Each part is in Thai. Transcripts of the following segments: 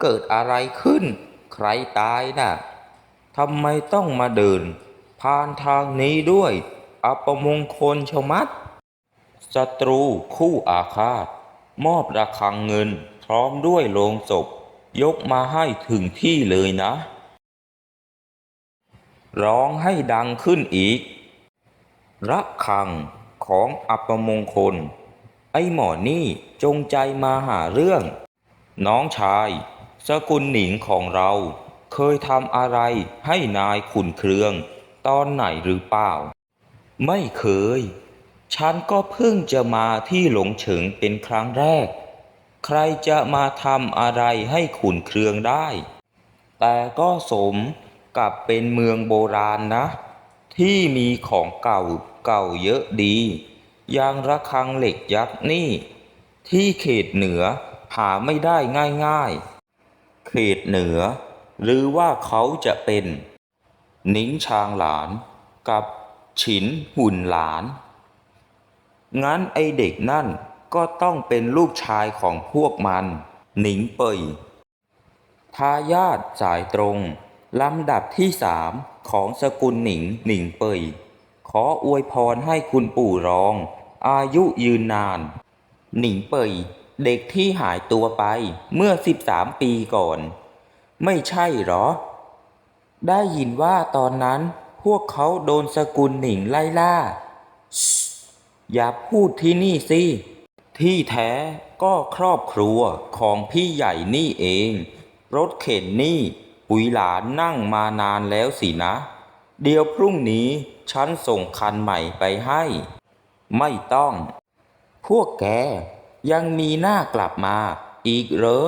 เกิดอะไรขึ้น ใครตายน่ะทำไมต้องมาเดิน ผ่านทางนี้ด้วย อัปมงคลชมัดศัตรูคู่อาฆาต มอบระฆังเงิน พร้อมด้วยโลงศพ ยกมาให้ถึงที่เลยนะ ร้องให้ดังขึ้นอีก ระฆังของอัปมงคล ไอ้หมอนี่จงใจมาหาเรื่อง น้องชาย สกุลหนิงของเราเคยทำอะไรให้นายขุนเครือง ตอนไหนหรือเปล่า ไม่เคย ฉันก็เพิ่งจะมาที่หลงเฉิงเป็นครั้งแรก ใครจะมาทำอะไรให้ขุนเครืองได้ แต่ก็สมกับเป็นเมืองโบราณนะ ที่มีของเก่าเก่าเยอะดี อย่างระฆังเหล็กยักษ์นี่ ที่เขตเหนือหาไม่ได้ง่ายๆ เขตเหนือ หรือว่าเขาจะเป็นนิงชางหลานกับฉินหุ่นหลาน งั้นไอเด็กนั่นก็ต้องเป็นลูกชายของพวกมัน หนิงเปยทายาทสายตรงลำดับที่สามของสกุลหนิงหนิงเปย ขออวยพรให้คุณปู่รอง อายุยืนนาน หนิงเปย เด็กที่หายตัวไปเมื่อ 13 ปีก่อน ไม่ใช่หรอ ได้ยินว่าตอนนั้นพวกเขาโดนสกุลหนิงไล่ล่า อย่าพูดที่นี่สิ ที่แท้ก็ครอบครัวของพี่ใหญ่นี่เอง รถเข็นนี่ปุ๋ยหลานนั่งมานานแล้วสินะ เดี๋ยวพรุ่งนี้ฉันส่งคันใหม่ไปให้ ไม่ต้อง พวกแก ยังมีหน้ากลับมา อีกเหรอ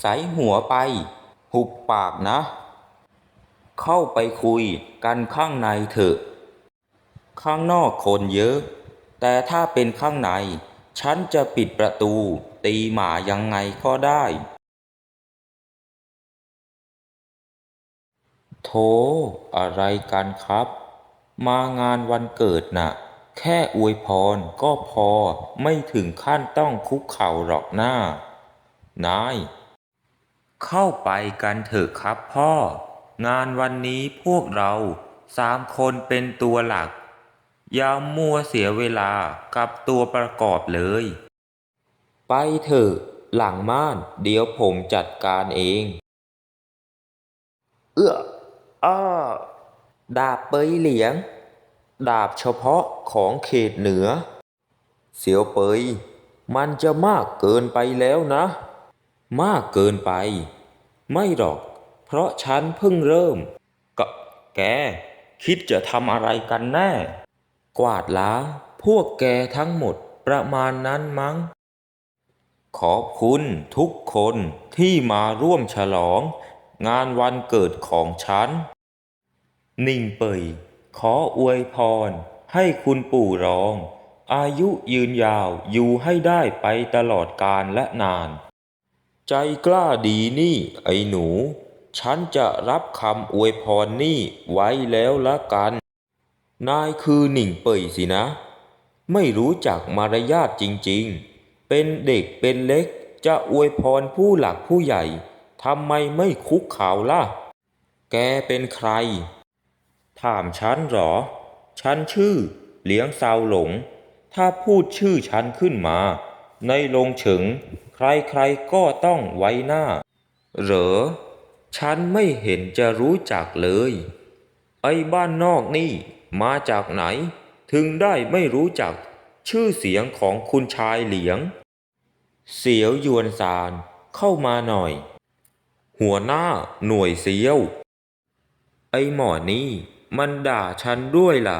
ใสหัวไป หุบปากนะ เข้าไปคุยกันข้างในเถอะ ข้างนอกคนเยอะ แต่ถ้าเป็นข้างใน ฉันจะปิดประตู ตีหมายังไงก็ได้ โธอะไรกันครับ มางานวันเกิดน่ะ แค่อวยพรก็พอไม่ถึงขั้นต้องคุกเข่าหรอกหน้า นาย เข้าไปกันเถอะครับพ่อ งานวันนี้พวกเราสามคนเป็นตัวหลัก อย่ามัวเสียเวลากับตัวประกอบเลย ไปเถอะหลังม่านเดี๋ยวผมจัดการเอง เอื้ออ้าดาบเปยเหลียง ดาบเฉพาะของเขตเหนือ เสียวเปย มันจะมากเกินไปแล้วนะ มากเกินไป ไม่หรอก เพราะฉันเพิ่งเริ่มก็แก คิดจะทำอะไรกันแน่ กวาดล้างพวกแกทั้งหมดประมาณนั้นมั้ง ขอบคุณทุกคนที่มาร่วมฉลอง งานวันเกิดของฉัน นิ่งเปย ขออวยพร ให้คุณปู่รอง อายุยืนยาวอยู่ให้ได้ไปตลอดกาลและนาน ใจกล้าดีนี่ ไอ้หนู ฉันจะรับคำอวยพรนี่ไว้แล้วละกัน นายคือหนิงเป่ยสินะ ไม่รู้จักมารยาทจริงๆ เป็นเด็กเป็นเล็กจะอวยพรผู้หลักผู้ใหญ่ทำไมไม่คุกเข่าล่ะ แกเป็นใคร ถามฉันหรอ ฉันชื่อเหลียงซาวหลง ถ้าพูดชื่อฉันขึ้นมา ในโรงเฉิง ใครๆก็ต้องไว้หน้า เหรอ ฉันไม่เห็นจะรู้จักเลย ไอ้บ้านนอกนี่มาจากไหน ถึงได้ไม่รู้จักชื่อเสียงของคุณชายเหลียง เสียวยวนซานเข้ามาหน่อย หัวหน้าหน่วยเสียว ไอ้หมอนี่ มันด่าฉันด้วยล่ะ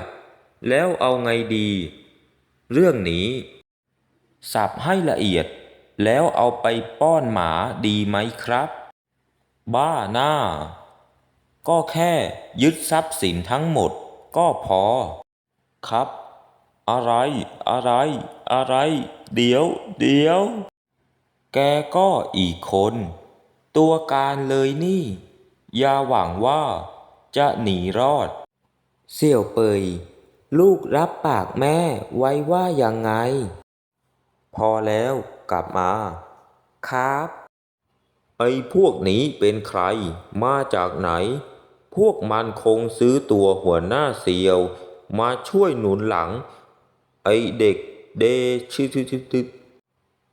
แล้วเอาไงดี เรื่องนี้ สับให้ละเอียด แล้วเอาไปป้อนหมาดีไหมครับ บ้าหน้า ก็แค่ยึดทรัพย์สินทั้งหมดก็พอ ครับ อะไร อะไร อะไร เดี๋ยว เดี๋ยว แกก็อีกคน ตัวการเลยนี่ อย่าหวังว่าจะหนีรอด เสี่ยวเปย ลูกรับปากแม่ไว้ว่ายังไง พอแล้วกลับมา ครับ ไอ้พวกนี้เป็นใคร มาจากไหน พวกมันคงซื้อตัวหัวหน้าเสียว มาช่วยหนุนหลัง ไอ้เด็กเดชือชื่อชื่อชื่อ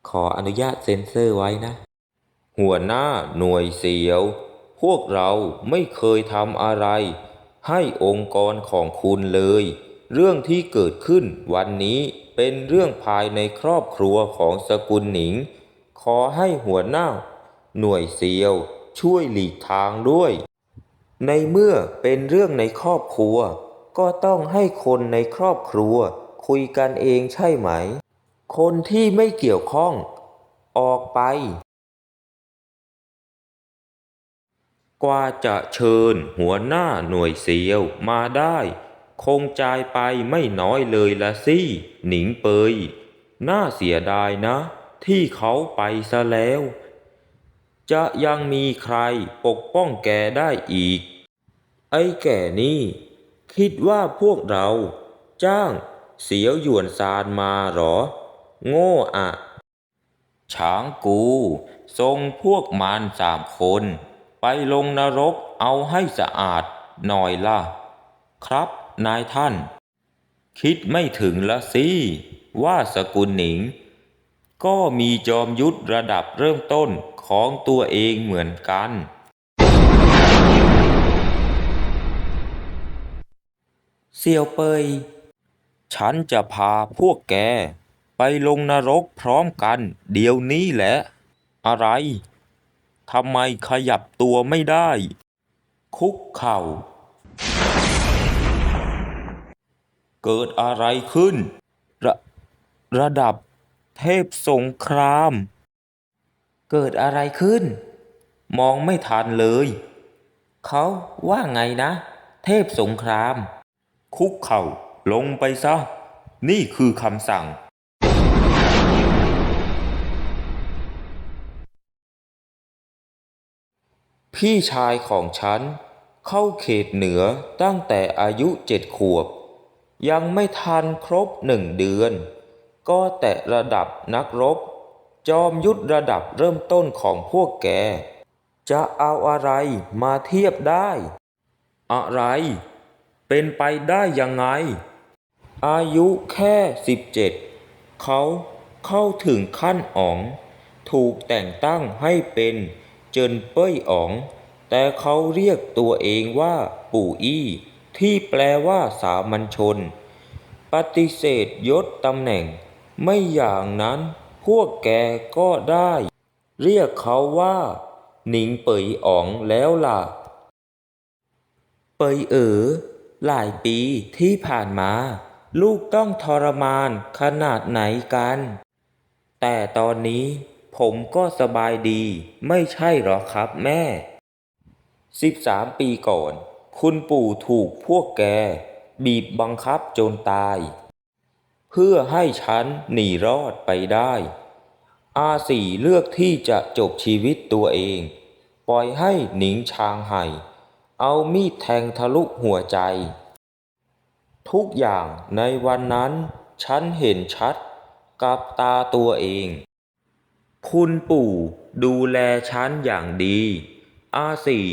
ขออนุญาตเซ็นเซอร์ไว้นะ หัวหน้าหน่วยเสียว พวกเราไม่เคยทำอะไร ให้องค์กรของคุณเลย เรื่องที่เกิดขึ้นวันนี้เป็นเรื่องภายในครอบครัวของสกุลหนิง ขอให้หัวหน้า หน่วยเสียว ช่วยหลีกทางด้วย ในเมื่อเป็นเรื่องในครอบครัว ก็ต้องให้คนในครอบครัว คุยกันเองใช่ไหม คนที่ไม่เกี่ยวข้อง ออกไป กว่าจะเชิญหัวหน้าหน่วยเสียวมาได้ คงจ่ายไปไม่น้อยเลยละสิ หนิงเปย น่าเสียดายนะ ที่เขาไปซะแล้ว จะยังมีใครปกป้องแกได้อีก ไอ้แก่นี่ คิดว่าพวกเรา จ้างเสียวหยวนซานมาหรอ โง่อะ ช้างกูส่งพวกมันสามคน ลงนรกเอาให้สะอาดหน่อยล่ะ ครับนายท่าน คิดไม่ถึงละสิ ว่าสกุลหนิง ก็มีจอมยุทธระดับเริ่มต้นของตัวเองเหมือนกัน เสี่ยวเปย ฉันจะพาพวกแก ไปลงนรกพร้อมกัน เดี๋ยวนี้แหละ อะไร ทำไมขยับตัวไม่ได้ คุกเข่า เกิดอะไรขึ้น ระระดับเทพสงคราม เกิดอะไรขึ้น มองไม่ทันเลย เขาว่าไงนะ เทพสงคราม คุกเข่าลงไปซะ นี่คือคำสั่ง พี่ชายของฉัน เข้าเขตเหนือตั้งแต่อายุเจ็ดขวบ ยังไม่ทันครบหนึ่งเดือน ก็แตะระดับนักรบ จอมยุทธระดับเริ่มต้นของพวกแก จะเอาอะไรมาเทียบได้ อะไร เป็นไปได้ยังไง อายุแค่สิบเจ็ดเขาเข้าถึงขั้นอ๋อง ถูกแต่งตั้งให้เป็น จินเป้ยอ๋อง แต่เขาเรียกตัวเองว่าปู่อี้ ที่แปลว่าสามัญชน ปฏิเสธยศตำแหน่ง ไม่อย่างนั้นพวกแกก็ได้ เรียกเขาว่า หนิงเป่ยอ๋องแล้วล่ะ เป่ยเอ๋อหลายปีที่ผ่านมา ลูกต้องทรมานขนาดไหนกัน แต่ตอนนี้ ผมก็สบายดี ไม่ใช่หรอครับแม่สิบสามปีก่อน คุณปู่ถูกพวกแก บีบบังคับจนตาย เพื่อให้ฉันหนีรอดไปได้ อาสี่เลือกที่จะจบชีวิตตัวเอง ปล่อยให้หนิงชางไห่ เอามีดแทงทะลุหัวใจ ทุกอย่างในวันนั้นฉันเห็นชัดกับตาตัวเอง คุณปู่ดูแลฉันอย่างดี อาสี่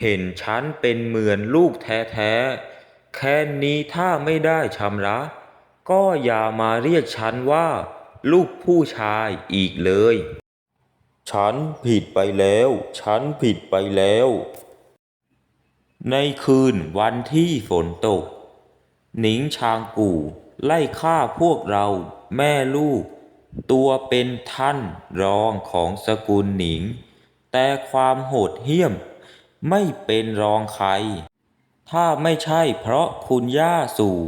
เห็นฉันเป็นเหมือนลูกแท้ๆ แค่นี้ถ้าไม่ได้ชำระ ก็อย่ามาเรียกฉันว่า ลูกผู้ชายอีกเลย ฉันผิดไปแล้ว ฉันผิดไปแล้ว ในคืนวันที่ฝนตก หนิงชางกู่ไล่ฆ่าพวกเราแม่ลูก ตัวเป็นท่านรองของสกุลหนิง แต่ความโหดเหี้ยมไม่เป็นรองใคร ถ้าไม่ใช่เพราะคุณย่าสู่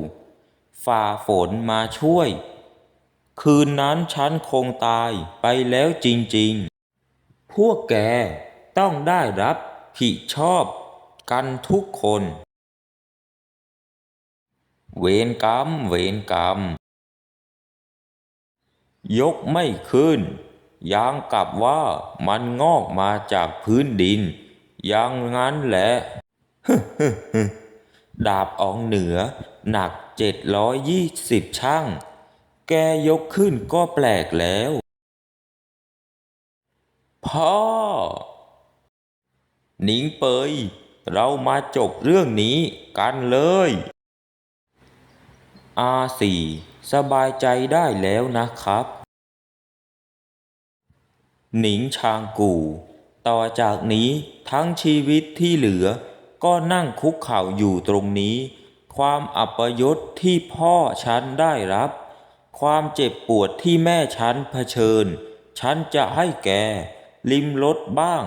ฝ่าฝนมาช่วย คืนนั้นฉันคงตายไปแล้วจริงๆ พวกแกต้องได้รับผิดชอบกันทุกคน เวรกรรม เวรกรรม ยกไม่ขึ้นยังกลับว่ามันงอกมาจากพื้นดิน อย่างนั้นแหละดาบอองเหนือ หนักเจ็ดร้อยยี่สิบช่าง แกยกขึ้นก็แปลกแล้ว พ่อ หนิงเปย เรามาจบเรื่องนี้กันเลย อาสี่สบายใจได้แล้วนะครับ หนิงชางกู่ ต่อจากนี้ทั้งชีวิตที่เหลือ ก็นั่งคุกเข่าอยู่ตรงนี้ ความอัปยศที่พ่อฉันได้รับ ความเจ็บปวดที่แม่ฉันเผชิญ ฉันจะให้แก ลิมรสบ้าง